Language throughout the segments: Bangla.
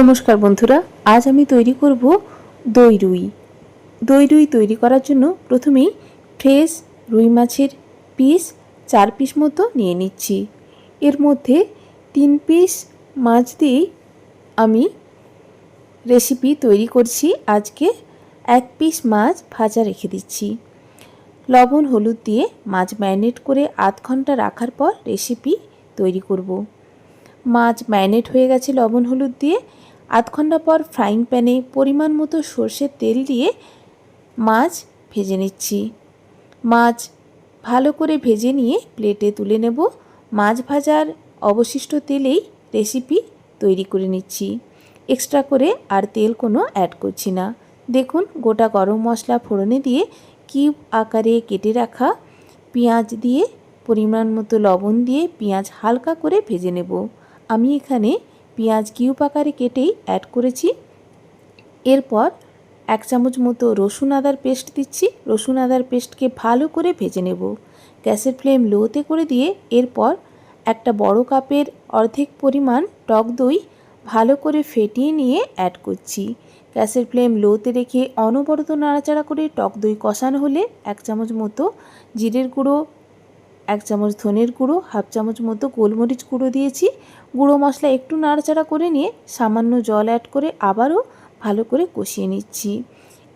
নমস্কার বন্ধুরা, আজ আমি তৈরি করব দই রুই। দই রুই তৈরি করার জন্য প্রথমেই ফ্রেশ রুই মাছের পিস চার পিস মতো নিয়ে নিচ্ছি। এর মধ্যে তিন পিস মাছ দিয়েই আমি রেসিপি তৈরি করছি। আজকে এক পিস মাছ ভাজা রেখে দিচ্ছি। লবণ, হলুদ দিয়ে মাছ ম্যারিনেট করে আধ ঘণ্টা রাখার পর রেসিপি তৈরি করব। মাছ ম্যারিনেট হয়ে গেছে লবণ হলুদ দিয়ে। আধ ঘণ্টা পর ফ্রাইং প্যানে পরিমাণ মতো সর্ষের তেল দিয়ে মাছ ভেজে নিচ্ছি। মাছ ভালো করে ভেজে নিয়ে প্লেটে তুলে নেব। মাছ ভাজার অবশিষ্ট তেলেই রেসিপি তৈরি করে নিচ্ছি। এক্সট্রা করে আর তেল কোনো অ্যাড করছি না। দেখুন, গোটা গরম মশলা ফোড়নে দিয়ে কিউব আকারে কেটে রাখা পেঁয়াজ দিয়ে পরিমাণ মতো লবণ দিয়ে পেঁয়াজ হালকা করে ভেজে নেব। আমি এখানে পেঁয়াজ কিউব আকারে কেটেই অ্যাড করেছি। এরপর এক চামচ মতো রসুন আদার পেস্ট দিচ্ছি। রসুন আদার পেস্টকে ভালো করে ভেজে নেব। গ্যাসের ফ্লেম লোতে করে দিয়ে এরপর একটা বড় কাপের অর্ধেক পরিমাণ টক দই ভালো করে ফেটিয়ে নিয়ে অ্যাড করছি। গ্যাসের ফ্লেম লোতে রেখে অনবরত নাড়াচাড়া করে টক দই কষানো হলে এক চামচ মতো জিরের গুঁড়ো এক চামচ ধনের গুঁড়ো, হাফ চামচ মতো গোলমরিচ গুঁড়ো দিয়েছি। গুঁড়ো মশলা একটু নাড়াচাড়া করে নিয়ে সামান্য জল অ্যাড করে আবারও ভালো করে কষিয়ে নিচ্ছি।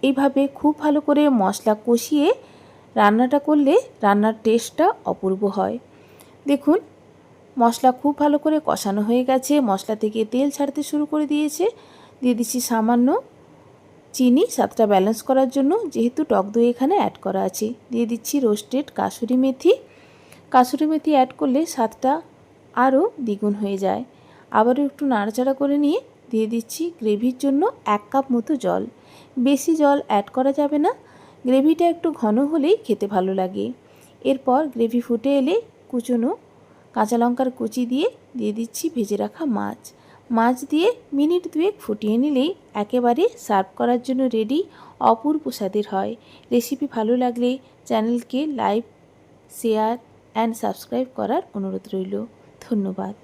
এইভাবে খুব ভালো করে মশলা কষিয়ে রান্নাটা করলে রান্নার টেস্টটা অপূর্ব হয়। দেখুন, মশলা খুব ভালো করে কষানো হয়ে গেছে। মশলা থেকে তেল ছাড়তে শুরু করে দিয়েছে। দিয়ে দিচ্ছি সামান্য চিনি, স্বাদটা ব্যালেন্স করার জন্য, যেহেতু টক দই এখানে অ্যাড করা আছে। দিয়ে দিচ্ছি রোস্টেড কাসুরি মেথি। কাসুরি মেথি অ্যাড করলে স্বাদটা আরও দ্বিগুণ হয়ে যায়। আবারও একটু নাড়াচাড়া করে নিয়ে দিয়ে দিচ্ছি গ্রেভির জন্য এক কাপ মতো জল। বেশি জল অ্যাড করা যাবে না। গ্রেভিটা একটু ঘন হলেই খেতে ভালো লাগে। এরপর গ্রেভি ফুটে এলে কুচনো কাঁচা লঙ্কার কুচি দিয়ে দিয়ে দিচ্ছি ভেজে রাখা মাছ। মাছ দিয়ে মিনিট দুয়েক ফুটিয়ে নিলেই একেবারে সার্ভ করার জন্য রেডি অপূর্ব স্বাদের হয়। রেসিপি ভালো লাগলে চ্যানেলকে লাইক শেয়ার অ্যান্ড সাবস্ক্রাইব করার অনুরোধ রইল। ধন্যবাদ।